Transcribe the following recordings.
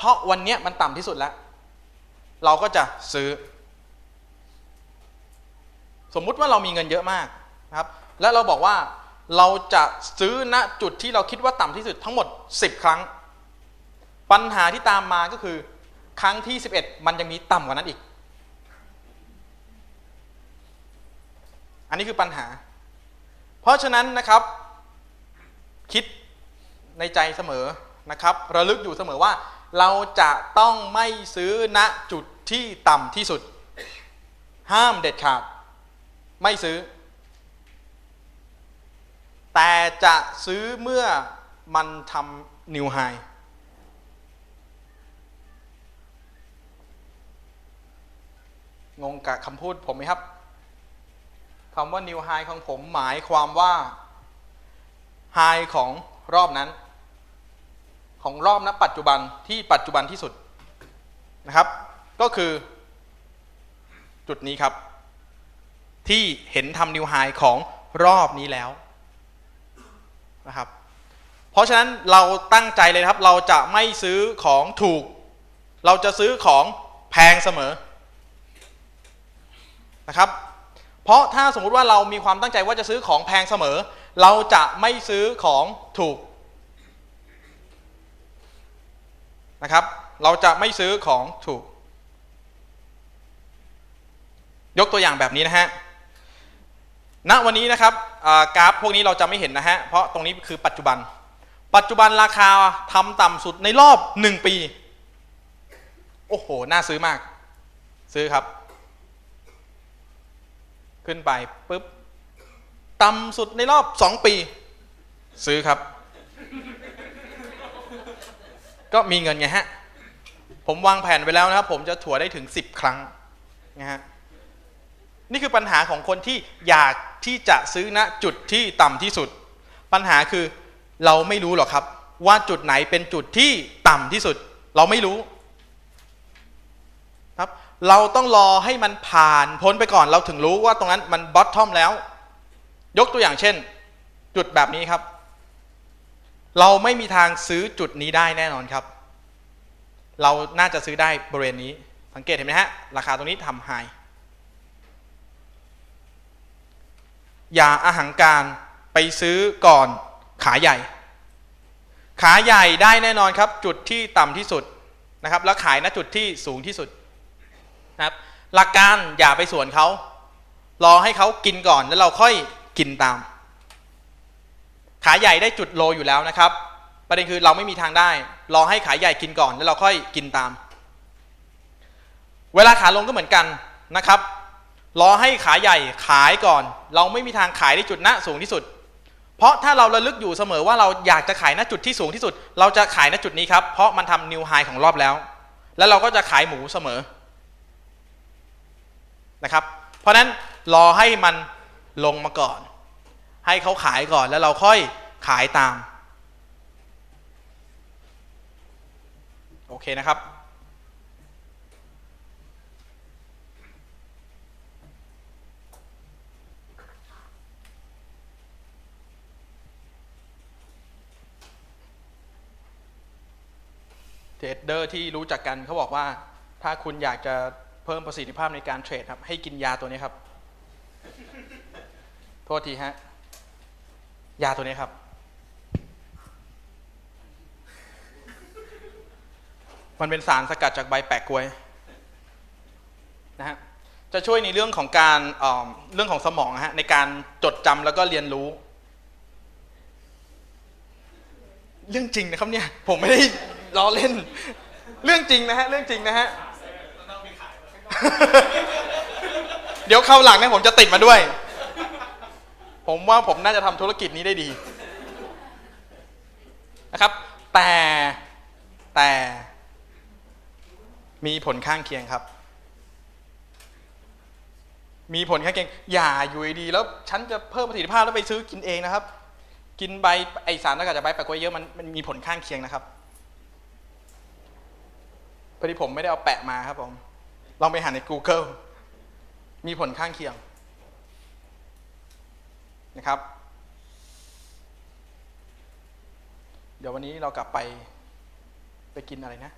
เพราะวันนี้มันต่ำที่สุดแล้ว เราก็จะซื้อ สมมุติว่าเรามีเงินเยอะมากนะครับ และเราบอกว่าเราจะซื้อณจุดที่เราคิดว่าต่ำที่สุดทั้งหมด 10 ครั้ง ปัญหาที่ตามมาก็คือ ครั้งที่ 11 มันยังมีต่ำกว่านั้นอีก อันนี้คือปัญหา เพราะฉะนั้นนะครับ คิดในใจเสมอนะครับ ระลึกอยู่เสมอว่า เราจะต้องไม่ซื้อณจุดที่ต่ำที่สุด ห้ามเด็ดขาด ไม่ซื้อ แต่จะซื้อเมื่อมันทำนิวไฮงงกับคำพูดผมไหมครับคำว่านิวไฮของผมหมายความว่าไฮของรอบนั้น ของรอบณปัจจุบันที่ปัจจุบันที่สุดนะครับ ก็คือจุดนี้ครับ ที่เห็นทำนิวไฮของรอบนี้แล้วนะครับ เพราะฉะนั้นเราตั้งใจเลยครับ เราจะไม่ซื้อของถูก เราจะซื้อของแพงเสมอนะครับ เพราะถ้าสมมุติว่าเรามีความตั้งใจว่าจะซื้อของแพงเสมอ เราจะไม่ซื้อของถูก นะครับ เราจะไม่ซื้อของถูก ยกตัวอย่างแบบนี้นะฮะณวันนี้นะครับกราฟพวกนี้เราจะไม่เห็นนะฮะ เพราะตรงนี้คือปัจจุบัน ปัจจุบันราคาทำต่ำสุดในรอบ 1 ปี โอ้โห น่าซื้อมาก ซื้อครับ ขึ้นไปปุ๊บ ต่ำสุดในรอบ 2 ปี ซื้อครับ ก็มีเงินไงฮะ ผมวางแผนไว้แล้วนะครับ ผมจะถัวได้ถึง 10 ครั้งนะฮะนี่คือปัญหาของคนที่อยากที่จะซื้อณจุดที่ต่ำที่สุด ปัญหาคือเราไม่รู้หรอกครับ ว่าจุดไหนเป็นจุดที่ต่ำที่สุด เราไม่รู้ครับ เราต้องรอให้มันผ่านพ้นไปก่อนเราถึงรู้ว่าตรงนั้นมันบอททอมแล้ว ยกตัวอย่างเช่น จุดแบบนี้ครับ เราไม่มีทางซื้อจุดนี้ได้แน่นอนครับ เราน่าจะซื้อได้บริเวณนี้ สังเกตเห็นไหมฮะ ราคาตรงนี้ทำไฮอย่าอาหังการไปซื้อก่อนขาใหญ่ ขาใหญ่ได้แน่นอนครับ จุดที่ต่ำที่สุดนะครับ แล้วขายณจุดที่สูงที่สุดนะครับ หลักการอย่าไปสวนเขา รอให้เขากินก่อนแล้วเราค่อยกินตาม ขาใหญ่ได้จุดโลอยู่แล้วนะครับ ประเด็นคือเราไม่มีทางได้ รอให้ขาใหญ่กินก่อนแล้วเราค่อยกินตาม เวลาขาลงก็เหมือนกันนะครับ รอให้ขาใหญ่ขายก่อน เราไม่มีทางขายในจุดหน้าสูงที่สุด เพราะถ้าเราระลึกอยู่เสมอว่าเราอยากจะขายณจุดที่สูงที่สุด เราจะขายณจุดนี้ครับ เพราะมันทำนิวไฮของรอบแล้ว แล้วเราก็จะขายหมูเสมอนะครับ เพราะนั้นรอให้มันลงมาก่อน ให้เขาขายก่อนแล้วเราค่อยขายตาม โอเคนะครับ เทรดเดอร์ที่รู้จักกันเขาบอกว่าถ้าคุณอยากจะเพิ่มประสิทธิภาพในการเทรดครับ ให้กินยาตัวนี้ครับ โทษทีฮะ ยาตัวนี้ครับมันเป็นสารสกัดจากใบแปะกล้วยนะฮะ จะช่วยในเรื่องของการเเรื่องของสมองฮะในการจดจำแล้วก็เรียนรู้ เรื่องจริงนะครับเนี่ย ผมไม่ได้ล้อเล่น เรื่องจริงนะฮะเรื่องจริงนะฮะ เดี๋ยวเข้าหลังเนี่ยผมจะติดมาด้วย ผมว่าผมน่าจะทำธุรกิจนี้ได้ดีนะครับ แต่แต่มีผลข้างเคียงครับ มีผลข้างเคียง อย่าอยู่ดีๆแล้วฉันจะเพิ่มประสิทธิภาพแล้วไปซื้อกินเองนะครับ กินใบไอสารสกัดจากใบแปะกล้วยเยอะมันมันมีผลข้างเคียงนะครับพอดีผมไม่ได้เอาแปะมาครับผมลองไปหาใน Google มีผลข้างเคียง นะครับ เดี๋ยววันนี้เรากลับไปไปกินอะไรนะ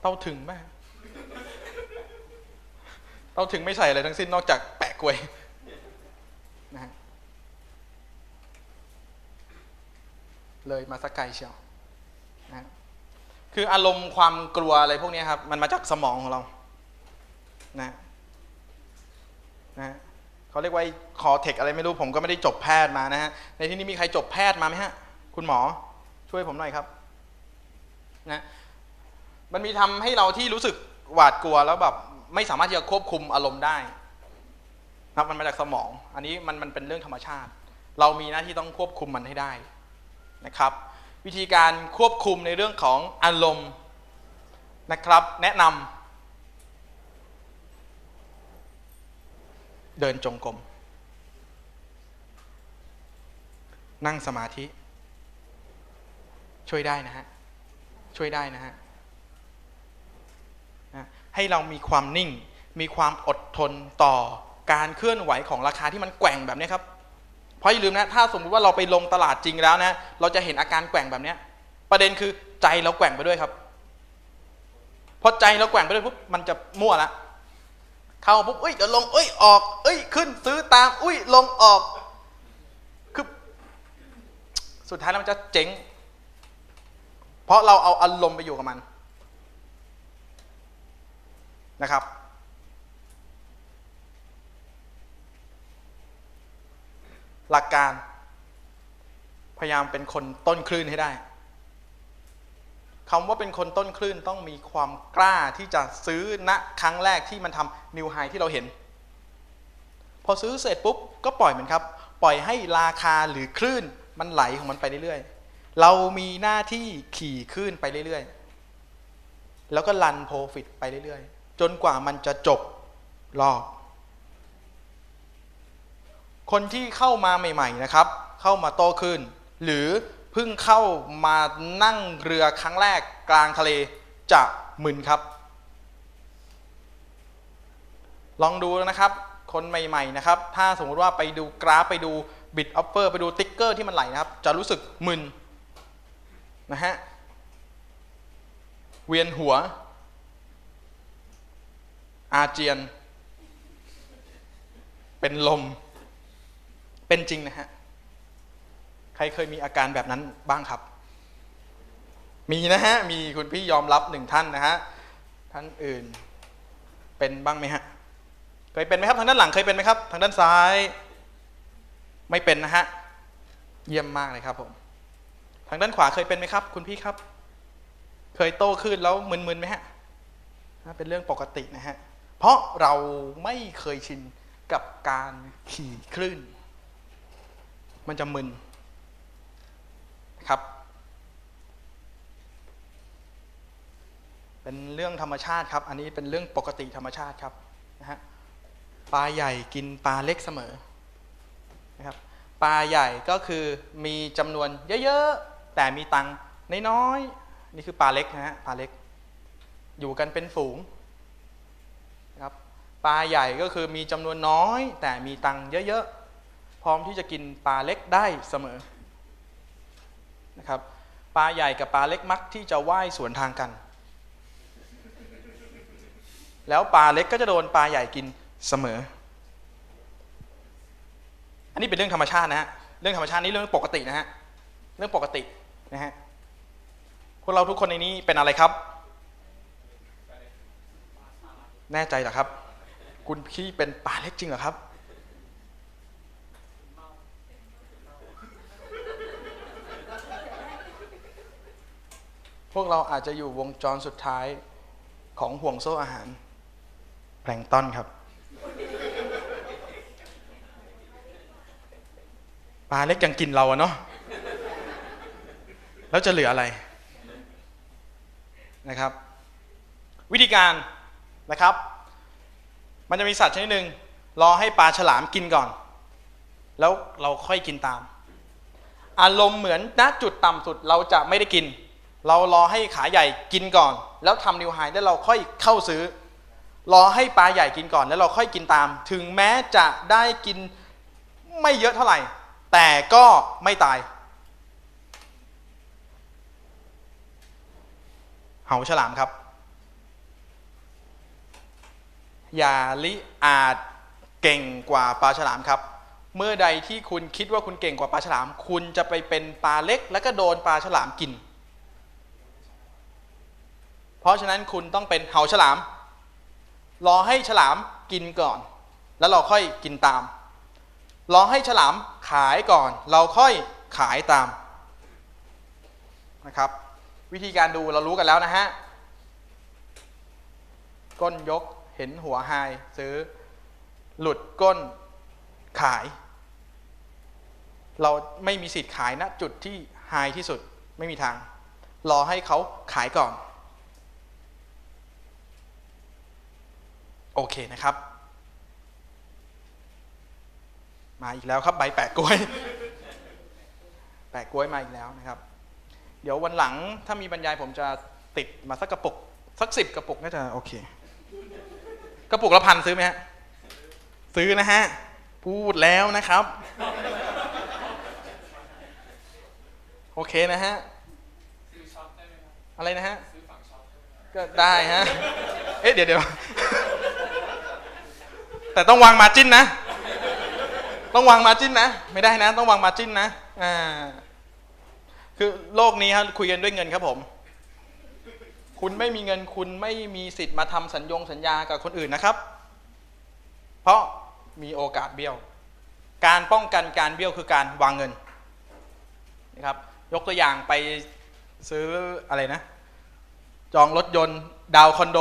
เต้าถึงไหมเต้าถึงไม่ใส่อะไรทั้งสิ้นนอกจากแปะกล้วยนะฮะเลยมาสักไกลเชียวนะฮะคืออารมณ์ความกลัวอะไรพวกนี้ครับ มันมาจากสมองของเรานะนะฮะ เขาเรียกว่าคอเทคอะไรไม่รู้ผมก็ไม่ได้จบแพทย์มานะฮะในที่นี้มีใครจบแพทย์มาไหมฮะ คุณหมอช่วยผมหน่อยครับนะมันมีทำให้เราที่รู้สึกหวาดกลัวแล้วแบบไม่สามารถที่จะควบคุมอารมณ์ได้นะครับมันมาจากสมอง อันนี้มันมันเป็นเรื่องธรรมชาติ เรามีหน้าที่ต้องควบคุมมันให้ได้นะครับ วิธีการควบคุมในเรื่องของอารมณ์นะครับ แนะนำ เดินจงกรม นั่งสมาธิ ช่วยได้นะฮะ ช่วยได้นะฮะ ให้เรามีความนิ่ง มีความอดทนต่อการเคลื่อนไหวของราคาที่มันแกว่งแบบนี้ครับ เพราะอย่าลืมนะ ถ้าสมมติว่าเราไปลงตลาดจริงแล้วนะ เราจะเห็นอาการแกว่งแบบนี้ ประเด็นคือใจเราแกว่งไปด้วยครับ พอใจเราแกว่งไปด้วยปุ๊บ มันจะมั่วละ เข้าปุ๊บเอ้ยเดี๋ยวลงเอ้ยออก เอ้ยขึ้นซื้อตามอุ้ยลงออกคือสุดท้ายแล้วมันจะเจ๊งเพราะเราเอาอารมณ์ไปอยู่กับมันนะครับ หลักการ พยายามเป็นคนต้นคลื่นให้ได้ คำว่าเป็นคนต้นคลื่นต้องมีความกล้าที่จะซื้อณครั้งแรกที่มันทำนิวไฮที่เราเห็น พอซื้อเสร็จปุ๊บก็ปล่อยมันครับ ปล่อยให้ราคาหรือคลื่นมันไหลของมันไปเรื่อยๆ เรามีหน้าที่ขี่คลื่นไปเรื่อยๆ แล้วก็รันโปรฟิตไปเรื่อยๆ จนกว่ามันจะจบรอบ คนที่เข้ามาใหม่ ๆนะครับ เข้ามาโตขึ้น หรือ เพิ่งเข้ามานั่งเรือครั้งแรกกลางทะเลจะมึนครับ ลองดูนะครับ คนใหม่ๆนะครับ ถ้าสมมติว่าไปดูกราฟไปดูบิตออฟเฟอร์ไปดูติ๊กเกอร์ที่มันไหลนะครับ จะรู้สึกมึนนะฮะเวียนหัว อาเจียน เป็นลม เป็นจริงนะฮะ ใครเคยมีอาการแบบนั้นบ้างครับ มีนะฮะ มีคุณพี่ยอมรับหนึ่งท่านนะฮะ ท่านอื่นเป็นบ้างไหมฮะ เคยเป็นไหมครับทางด้านหลังเคยเป็นไหมครับ ทางด้านซ้าย ไม่เป็นนะฮะ เยี่ยมมากเลยครับผม ทางด้านขวาเคยเป็นไหมครับ คุณพี่ครับ เคยโตขึ้นแล้วมึนๆไหมฮะ เป็นเรื่องปกตินะฮะ เพราะเราไม่เคยชินกับการขี่คลื่น มันจะมึน ครับ เป็นเรื่องธรรมชาติครับ อันนี้เป็นเรื่องปกติธรรมชาติครับนะฮะปลาใหญ่กินปลาเล็กเสมอนะครับปลาใหญ่ก็คือมีจำนวนเยอะๆ แต่มีตังค์น้อยๆนี่คือปลาเล็กนะฮะปลาเล็ก อยู่กันเป็นฝูงนะครับปลาใหญ่ก็คือมีจำนวนน้อย แต่มีตังค์เยอะๆพร้อมที่จะกินปลาเล็กได้เสมอ นะครับปลาใหญ่กับปลาเล็กมักที่จะว่ายสวนทางกัน แล้วปลาเล็กก็จะโดนปลาใหญ่กินเสมอ อันนี้เป็นเรื่องธรรมชาตินะฮะเรื่องธรรมชาตินี่เรื่องปกตินะฮะเรื่องปกตินะฮะพวกเราทุกคนในนี้เป็นอะไรครับ แน่ใจเหรอครับ คุณพี่เป็นปลาเล็กจริงเหรอครับ พวกเราอาจจะอยู่วงจรสุดท้ายของห่วงโซ่อาหารแพลงต้อนครับปลาเล็กยังกินเราอะเนาะแล้วจะเหลืออะไรนะครับ วิธีการนะครับ มันจะมีสัตว์ชนิดหนึ่งรอให้ปลาฉลามกินก่อน แล้วเราค่อยกินตาม อารมณ์เหมือนณจุดต่ำสุดเราจะไม่ได้กิน เรารอให้ขาใหญ่กินก่อน แล้วทำนิวไฮแล้วเราค่อยเข้าซื้อ รอให้ปลาใหญ่กินก่อน แล้วเราค่อยกินตาม ถึงแม้จะได้กินไม่เยอะเท่าไหร่ แต่ก็ไม่ตายเหาฉลามครับอย่าลิอาจเก่งกว่าปลาฉลามครับ เมื่อใดที่คุณคิดว่าคุณเก่งกว่าปลาฉลาม คุณจะไปเป็นปลาเล็ก แล้วก็โดนปลาฉลามกิน เพราะฉะนั้นคุณต้องเป็นเหาฉลาม รอให้ฉลามกินก่อน แล้วเราค่อยกินตาม รอให้ฉลามขายก่อน เราค่อยขายตามนะครับ วิธีการดูเรารู้กันแล้วนะฮะ ก้นยกเห็นหัวไฮซื้อ หลุดก้นขาย เราไม่มีสิทธิ์ขายณจุดที่ไฮที่สุดไม่มีทาง รอให้เขาขายก่อน โอเคนะครับ มาอีกแล้วครับใบแปะกล้วย แปะกล้วยมาอีกแล้วนะครับ เดี๋ยววันหลังถ้ามีบรรยายผมจะติดมาสักกระปุก สักสิบกระปุกน่าจะโอเค กระปุกละพันซื้อไหมฮะ ซื้อนะฮะ พูดแล้วนะครับ โอเคนะฮะอะไรนะฮะก็ได้ฮะ เอ๊ะเดี๋ยวเดี๋ยว แต่ต้องวางมาจิ้นนะ ต้องวางมาจิ้นนะ ไม่ได้นะ ต้องวางมาจิ้นนะอ่าคือโลกนี้ครับคุยกันด้วยเงินครับผม คุณไม่มีเงินคุณไม่มีสิทธิ์มาทำสัญญงสัญญากับคนอื่นนะครับ เพราะมีโอกาสเบี้ยว การป้องกันการเบี้ยวคือการวางเงินนะครับ ยกตัวอย่างไปซื้ออะไรนะ จองรถยนต์ ดาวคอนโด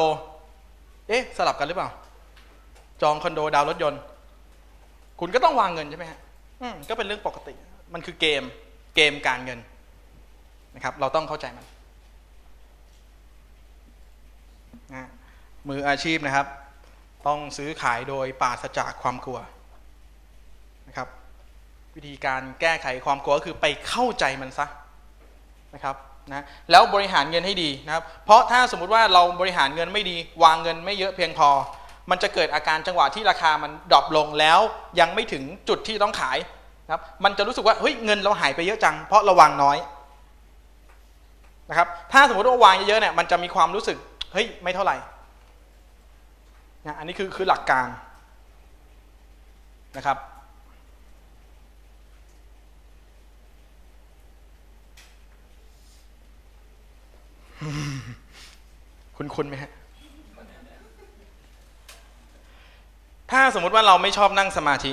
เอ๊ะ สลับกันหรือเปล่า จองคอนโดดาวน์รถยนต์ คุณก็ต้องวางเงินใช่ไหมฮะอืมก็เป็นเรื่องปกติ มันคือเกมเกมการเงินนะครับ เราต้องเข้าใจมันนะมืออาชีพนะครับ ต้องซื้อขายโดยปราศจากความกลัวนะครับ วิธีการแก้ไขความกลัวก็คือไปเข้าใจมันซะนะครับนะแล้วบริหารเงินให้ดีนะครับ เพราะถ้าสมมุติว่าเราบริหารเงินไม่ดี วางเงินไม่เยอะเพียงพอ มันจะเกิดอาการจังหวะที่ราคามันดรอปลงแล้วยังไม่ถึงจุดที่ต้องขายนะครับมันจะรู้สึกว่าเฮ้ยเงินเราหายไปเยอะจัง เพราะราวางน้อยนะครับถ้าสมมติว่าวางเยอะๆเนี่ยมันจะมีความรู้สึกเฮ้ยไม่เท่าไหร่นะอันนี้คือคือหลักการนะครับคุณคุณไหมฮะ ถ้าสมมุติว่าเราไม่ชอบนั่งสมาธิ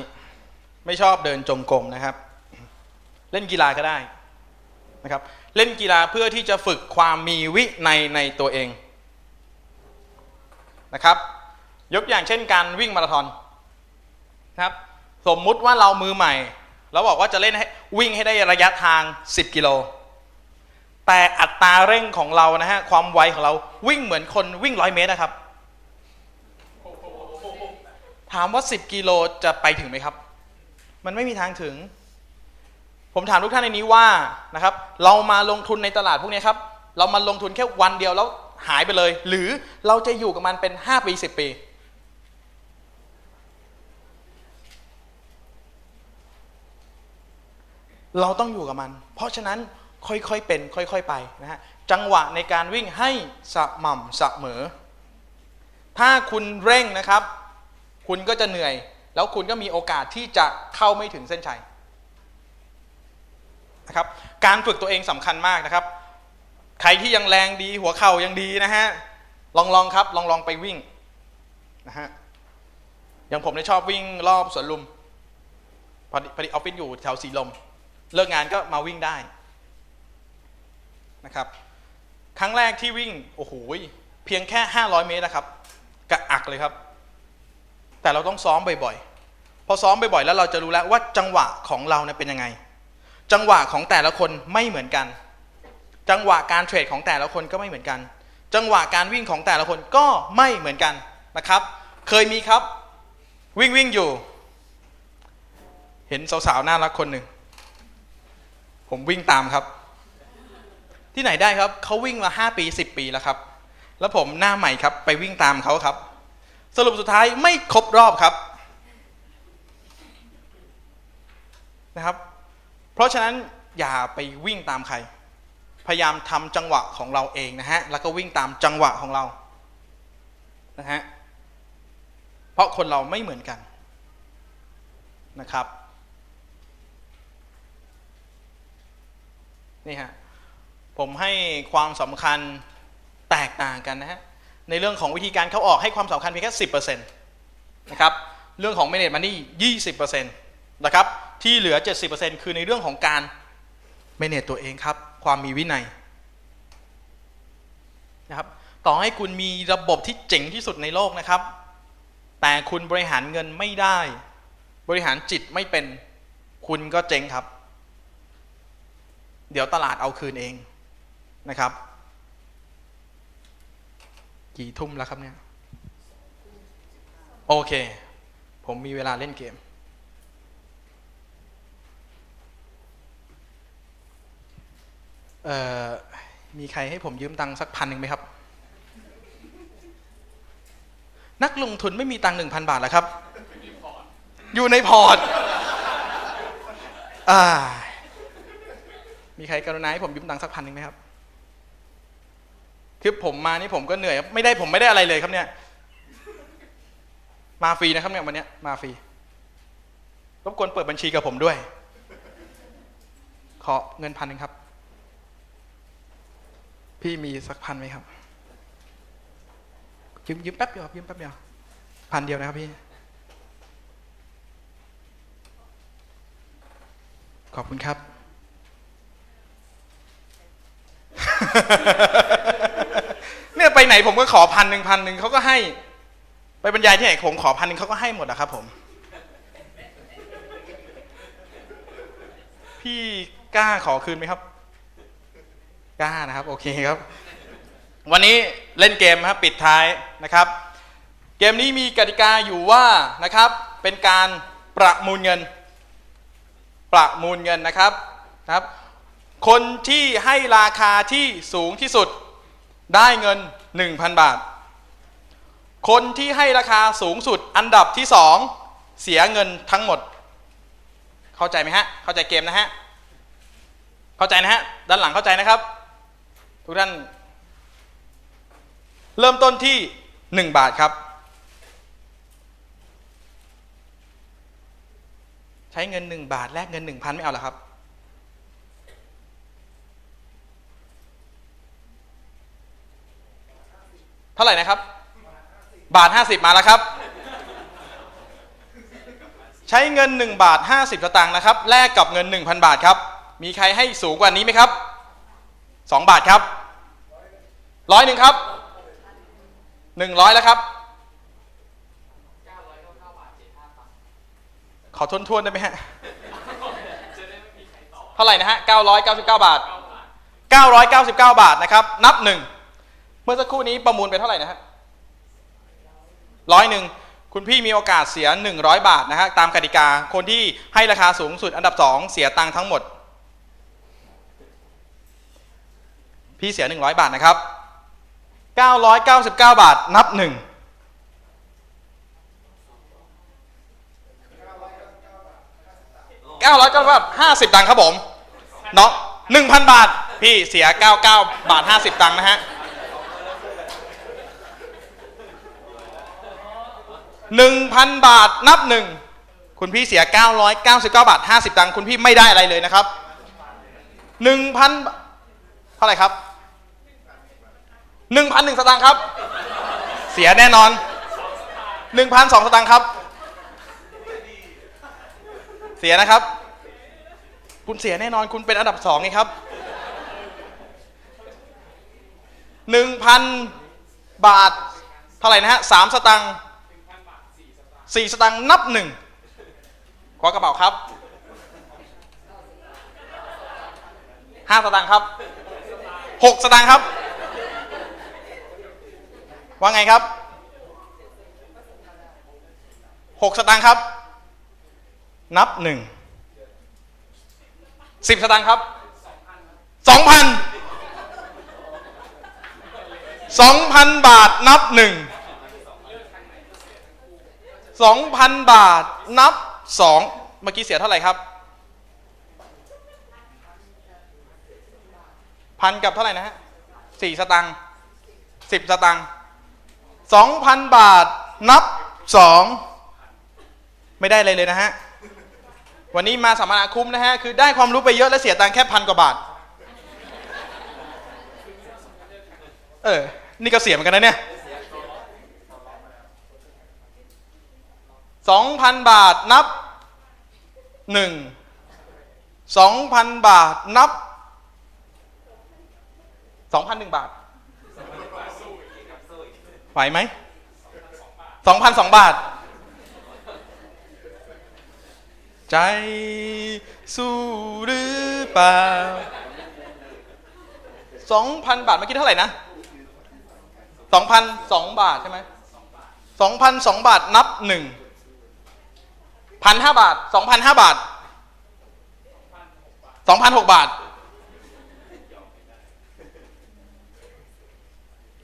ไม่ชอบเดินจงกรมนะครับ เล่นกีฬาก็ได้นะครับ เล่นกีฬาเพื่อที่จะฝึกความมีวิในยในตัวเองนะครับ ยกอย่างเช่นการวิ่งมาราธอนนะครับ สมมุติว่าเรามือใหม่เราบอกว่าจะเล่นให้วิ่งให้ได้ระยะทาง 10 กิโล แต่อัตราเร่งของเรานะฮะความไวของเราวิ่งเหมือนคนวิ่งร้อยเมตรนะครับ ถามว่า 10 กิโลจะไปถึงไหมครับ มันไม่มีทางถึง ผมถามทุกท่านในนี้ว่านะครับ เรามาลงทุนในตลาดพวกนี้ครับ เรามาลงทุนแค่วันเดียวแล้วหายไปเลย หรือเราจะอยู่กับมันเป็น 5 ปี 10 ปี เราต้องอยู่กับมัน เพราะฉะนั้นค่อยๆเป็น ค่อย ๆ ไปนะฮะจังหวะในการวิ่งให้สม่ำเสมอ ถ้าคุณเร่งนะครับ คุณก็จะเหนื่อย แล้วคุณก็มีโอกาสที่จะเข้าไม่ถึงเส้นชัยนะครับการฝึกตัวเองสำคัญมากนะครับ ใครที่ยังแรงดีหัวเข่ายังดีนะฮะลองลองครับลองลองไปวิ่งนะฮะอย่างผมเนี่ยชอบวิ่งรอบสวนลุมพอดีพอดีออฟฟิศอยู่แถวสีลม เลิกงานก็มาวิ่งได้นะครับ ครั้งแรกที่วิ่งโอ้โหเพียงแค่ 500 เมตรนะครับ กระอักเลยครับ แต่เราต้องซ้อมบ่อยๆ พอซ้อมบ่อยๆ แล้วเราจะรู้แล้วว่าจังหวะของเราเนี่ยเป็นยังไง จังหวะของแต่ละคนไม่เหมือนกัน จังหวะการเทรดของแต่ละคนก็ไม่เหมือนกัน จังหวะการวิ่งของแต่ละคนก็ไม่เหมือนกันนะครับ เคยมีครับ วิ่งวิ่งอยู่ เห็นสาวๆน่ารักคนหนึ่ง ผมวิ่งตามครับ ที่ไหนได้ครับเขาวิ่งมา 5 ปี 10 ปีแล้วครับ แล้วผมหน้าใหม่ครับ ไปวิ่งตามเขาครับ สรุปสุดท้ายไม่ครบรอบครับนะครับ เพราะฉะนั้นอย่าไปวิ่งตามใคร พยายามทำจังหวะของเราเองนะฮะ แล้วก็วิ่งตามจังหวะของเรา นะฮะ เพราะคนเราไม่เหมือนกันนะครับ นี่ฮะ ผมให้ความสำคัญแตกต่างกันนะฮะ ในเรื่องของวิธีการเข้าออกให้ความสำคัญเพียงแค่สินะครับเรื่องของ manage money 20%นะครับที่เหลือ 70%คือในเรื่องของการ manage ตัวเองครับ ความมีวินัยนะครับต่อให้คุณมีระบบที่เจ๋งที่สุดในโลกนะครับ แต่คุณบริหารเงินไม่ได้ บริหารจิตไม่เป็นคุณก็เจ๊งครับ เดี๋ยวตลาดเอาคืนเองนะครับ กี่ทุ่มแล้วครับเนี่ย โอเค ผมมีเวลาเล่นเกม เอ่อ มีใครให้ผมยืมตังค์สักพันหนึ่งไหมครับ นักลงทุนไม่มีตังค์หนึ่งพันบาทแล้วครับ อยู่ในพอร์ตอ่ามีใครกรุณาให้ผมยืมตังค์สักพันหนึ่งไหมครับ คือผมมานี่ผมก็เหนื่อยครับไม่ได้ผมไม่ได้อะไรเลยครับเนี่ย มาฟรีนะครับเนี่ยวันนี้มาฟรีรบกวนเปิดบัญชีกับผมด้วย ขอเงินพันหนึ่งครับ พี่มีสักพันไหมครับยืมยืมแป๊บเดียวครับยืมแป๊บเดียวพันเดียวนะครับพี่ ขอบคุณครับ ไปไหนผมก็ขอพันหนึ่งพันหนึ่งเขาก็ให้ ไปบรรยายที่ไหนผมขอพันหนึ่งเขาก็ให้หมดนะครับ ผม พี่กล้าขอคืนไหมครับ กล้านะครับ โอเคครับ วันนี้เล่นเกมครับปิดท้ายนะครับ เกมนี้มีกติกาอยู่ว่านะครับ เป็นการประมูลเงิน ประมูลเงินนะครับนะครับ คนที่ให้ราคาที่สูงที่สุดได้เงิน 1,000 บาท คนที่ให้ราคาสูงสุดอันดับที่สองเสียเงินทั้งหมด เข้าใจไหมฮะ เข้าใจเกมนะฮะ เข้าใจนะฮะ ด้านหลังเข้าใจนะครับ ทุกท่าน เริ่มต้นที่ 1 บาทครับ ใช้เงิน 1 บาทแลกเงิน 1,000 ไม่เอาหรอครับ เท่าไหร่นะครับ บาท 50 มาแล้วครับ ใช้เงิน 1 บาท 50สตางค์นะครับแลกกับเงิน 1,000 บาทครับ มีใครให้สูงกว่านี้ไหมครับ 2 บาทครับร้อยหนึ่งครับ100แล้วครับขอทวนทวนๆได้ไหมฮะเท่าไหร่นะฮะ999 บาท 999 บาทนะครับ นับหนึ่ง เมื่อสักครู่นี้ประมูลไปเท่าไหร่นะฮะร้อยหนึ่งคุณพี่มีโอกาสเสีย 100 บาทนะฮะตามกติกาคนที่ให้ราคาสูงสุดอันดับ 2 เสียตังค์ทั้งหมด พี่เสีย 100 บาทนะครับ 999 บาทนับหนึ่ง999บาท 50 ตังค์ครับผมเนาะ1,000 บาท พี่เสีย 99 บาท 50 ตังค์นะฮะ 1,000 บาทนับหนึ่งคุณพี่เสีย 999 บาท 50 ตังค์คุณพี่ไม่ได้อะไรเลยนะครับ 1,000 เท่าไหร่ครับ 1,001 สตางค์ครับ เสียแน่นอน 1,002 สตางค์ครับ เสียนะครับ คุณเสียแน่นอนคุณเป็นอันดับสองไงครับ1,000 บาท เท่าไหร่นะฮะสามสตางค์ สี่สตางค์นับหนึ่งคว้ากระเป๋าครับห้าสตางค์ครับหกสตางค์ครับ ว่าไงครับหกสตางค์ครับ นับหนึ่งสิบสตางค์ครับสองพันสองพันบาทนับหนึ่ง สองพันบาทนับสองเมื่อกี้เสียเท่าไหร่ครับพันกับเท่าไหร่นะฮะสี่สตังค์สิบสตังค์สองพันบาทนับสองไม่ได้อะไรเลยนะฮะวันนี้มาสัมมนาคุ้มนะฮะคือได้ความรู้ไปเยอะและเสียตังค์แค่พันกว่าบาท เออ นี่ก็เสียเหมือนกันนะเนี่ย สองพันบาทนับหนึ่งสองพันบาทนับสองพันหนึ่งบาท ไหวไหมสองพันสองบาท ใจสู้หรือเปล่าสองพันบาทเมื่อกี้เท่าไหร่นะสองพันสองบาทใช่ไหมสองพันสองบาทนับหนึ่ง พันห้าบาทสองพันห้าบาทสองพันหกบาท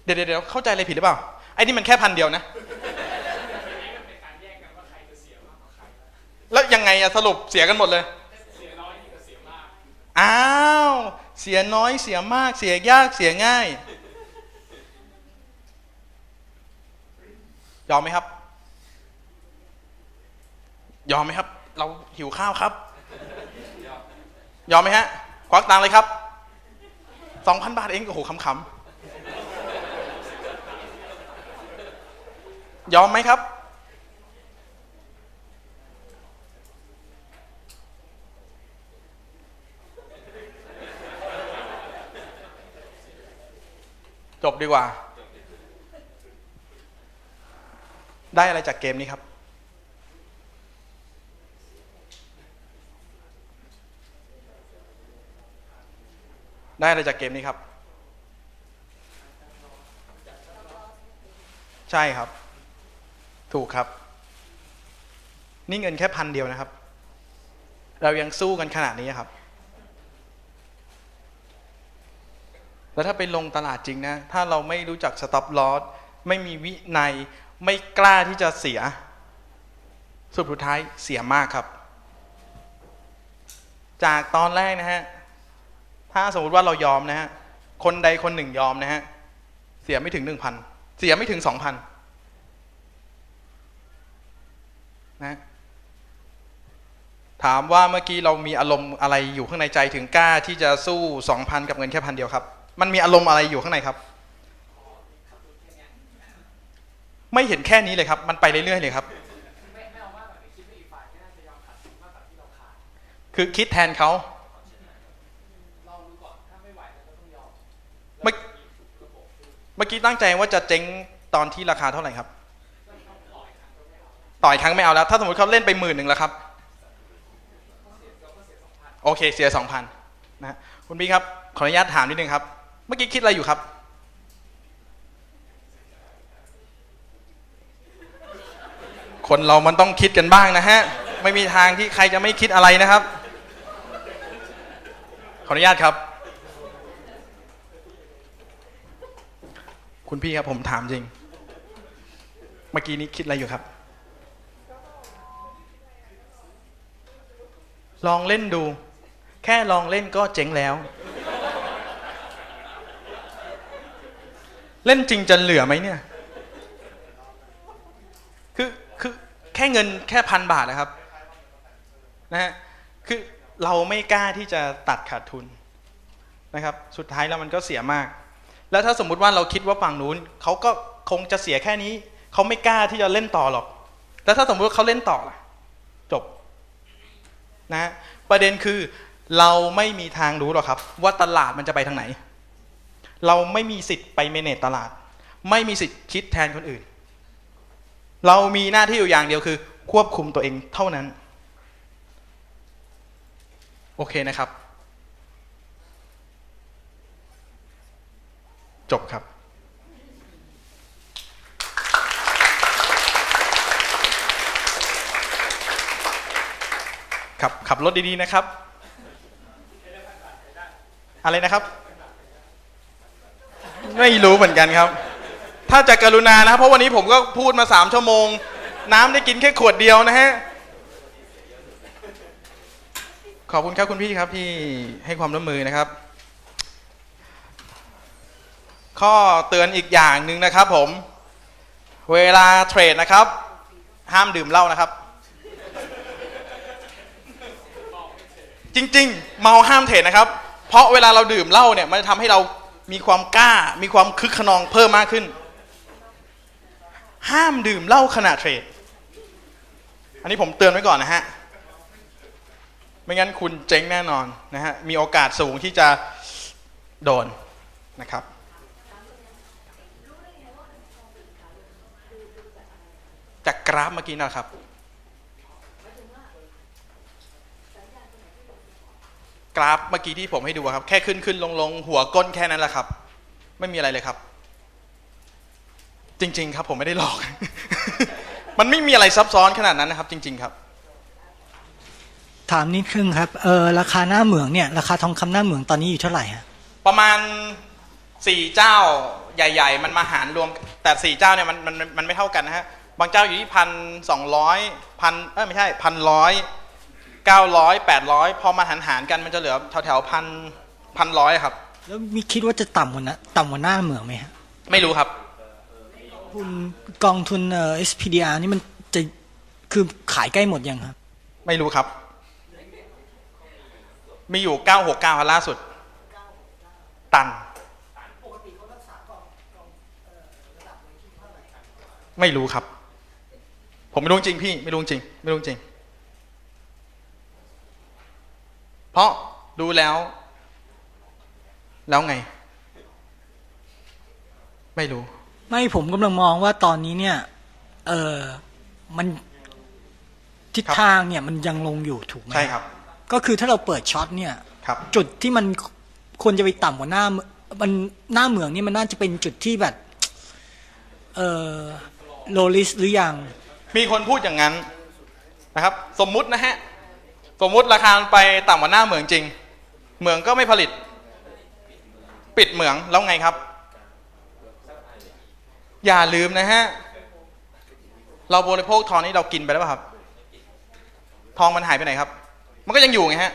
เดี๋ยวเดี๋ยวเข้าใจอะไรผิดหรือเปล่า ไอ้นี่มันแค่พันเดียวนะ แล้วยังไงอะสรุปเสียกันหมดเลย อ้าว เสียน้อยเสียมากเสียยากเสียง่าย ยอมไหมครับ ยอมไหมครับ เราหิวข้าวครับ ยอมไหมฮะ ควักตังเลยครับสองพันบาทเองโอ้โหขำๆยอมไหมครับ จบดีกว่า ได้อะไรจากเกมนี้ครับ ได้อะไรจากเกมนี้ครับ ใช่ครับ ถูกครับ นี่เงินแค่พันเดียวนะครับ เรายังสู้กันขนาดนี้ครับ แล้วถ้าไปลงตลาดจริงนะ ถ้าเราไม่รู้จักสต็อปลอสไม่มีวินัย ไม่กล้าที่จะเสีย สุดสุดท้ายเสียมากครับ จากตอนแรกนะฮะ ถ้าสมมติว่าเรายอมนะฮะ คนใดคนหนึ่งยอมนะฮะ เสียไม่ถึงหนึ่งพัน เสียไม่ถึงสองพันนะถามว่าเมื่อกี้เรามีอารมณ์อะไรอยู่ข้างในใจถึงกล้าที่จะสู้สองพันกับเงินแค่พันเดียวครับ มันมีอารมณ์อะไรอยู่ข้างในครับ ไม่เห็นแค่นี้เลยครับ มันไปเรื่อยๆเลยครับ คือคิดแทนเขา เมื่อเมื่อกี้ตั้งใจว่าจะเจ๊งตอนที่ราคาเท่าไหร่ครับ ต่อยครั้งไม่เอาแล้ว ถ้าสมมติเขาเล่นไปหมื่นหนึ่งแล้วครับ โอเคเสียสองพันนะฮะคุณพี่ครับ ขออนุญาตถามนิดนึงครับ เมื่อกี้คิดอะไรอยู่ครับ คนเรามันต้องคิดกันบ้างนะฮะ ไม่มีทางที่ใครจะไม่คิดอะไรนะครับ ขออนุญาตครับ คุณพี่ครับผมถามจริง เมื่อกี้นี้คิดอะไรอยู่ครับ ลองเล่นดู แค่ลองเล่นก็เจ๊งแล้ว เล่นจริงจะเหลือไหมเนี่ย คือคือแค่เงินแค่พันบาทนะครับนะฮะคือเราไม่กล้าที่จะตัดขาดทุนนะครับ สุดท้ายแล้วมันก็เสียมาก แล้วถ้าสมมุติว่าเราคิดว่าฝั่งนู้นเขาก็คงจะเสียแค่นี้เขาไม่กล้าที่จะเล่นต่อหรอก แล้วถ้าสมมติเขาเล่นต่อล่ะ จบนะฮะประเด็นคือเราไม่มีทางรู้หรอกครับ ว่าตลาดมันจะไปทางไหน เราไม่มีสิทธิ์ไปเมเนจตลาด ไม่มีสิทธิ์คิดแทนคนอื่น เรามีหน้าที่อยู่อย่างเดียวคือ ควบคุมตัวเองเท่านั้น โอเคนะครับ จบครับ ขับขับรถดีๆนะครับ อะไรนะครับ ไม่รู้เหมือนกันครับ ถ้าจะกรุณานะเพราะวันนี้ผมก็พูดมาสามชั่วโมง น้ำได้กินแค่ขวดเดียวนะฮะขอบคุณครับคุณพี่ครับที่ให้ความร่วมมือนะครับ ข้อเตือนอีกอย่างหนึ่งนะครับผม เวลาเทรดนะครับ ห้ามดื่มเหล้านะครับ จริงๆ เมาห้ามเทรดนะครับ เพราะเวลาเราดื่มเหล้าเนี่ยมันจะทำให้เรามีความกล้า มีความคึกขนองเพิ่มมากขึ้น ห้ามดื่มเหล้าขณะเทรด อันนี้ผมเตือนไว้ก่อนนะฮะ ไม่งั้นคุณเจ๊งแน่นอนนะฮะ มีโอกาสสูงที่จะโดนนะครับ จากกราฟเมื่อกี้นะครับ กราฟเมื่อกี้ที่ผมให้ดูอะครับ แค่ขึ้นขึ้นลงลงหัวก้นแค่นั้นแหละครับ ไม่มีอะไรเลยครับ จริง ๆ ครับผมไม่ได้หลอก มันไม่มีอะไรซับซ้อนขนาดนั้นนะครับ จริง ๆ ครับ ถามนิดนึงครับเออราคาหน้าเหมืองเนี่ยราคาทองคำหน้าเหมืองตอนนี้อยู่เท่าไหร่ฮะประมาณสี่เจ้าใหญ่ ๆ มันมาหารรวมแต่สี่เจ้าเนี่ยมันมันมันมันไม่เท่ากันนะฮะ บางเจ้าอยู่ที่พันสองร้อยพันเออไม่ใช่พันร้อยเก้าร้อยแปดร้อยพอมาหารหารๆกันมันจะเหลือแถวแถวพันพันร้อยครับ แล้วมีคิดว่าจะต่ำกว่านะต่ำกว่าหน้าเหมืองไหมฮะไม่รู้ครับทุนกองทุนเอ่อ SPDR นี่มันจะคือขายใกล้หมดยังครับ ไม่รู้ครับ มีอยู่เก้าหกเก้าล่าสุด ตัน ไม่รู้ครับ ผมไม่รู้จริงพี่ไม่รู้จริง ไม่รู้จริง เพราะดูแล้ว แล้วไง ไม่รู้ ไม่ผมกำลังมองว่าตอนนี้เนี่ย เออมันทิศครับทางเนี่ยมันยังลงอยู่ถูกไหมใช่ครับ ก็คือถ้าเราเปิดช็อตเนี่ยครับจุดที่มันควรจะไปต่ำกว่าหน้า มันหน้าเหมืองนี่มันน่าจะเป็นจุดที่แบบ เออโลลิสหรือยัง มีคนพูดอย่างนั้นนะครับ สมมุตินะฮะ สมมุติราคาไปต่ำกว่าหน้าเหมืองจริง เหมืองก็ไม่ผลิต ปิดเหมืองแล้วไงครับ อย่าลืมนะฮะ เราบริโภคทองนี่เรากินไปแล้วเปล่าครับ ทองมันหายไปไหนครับ มันก็ยังอยู่ไงฮะ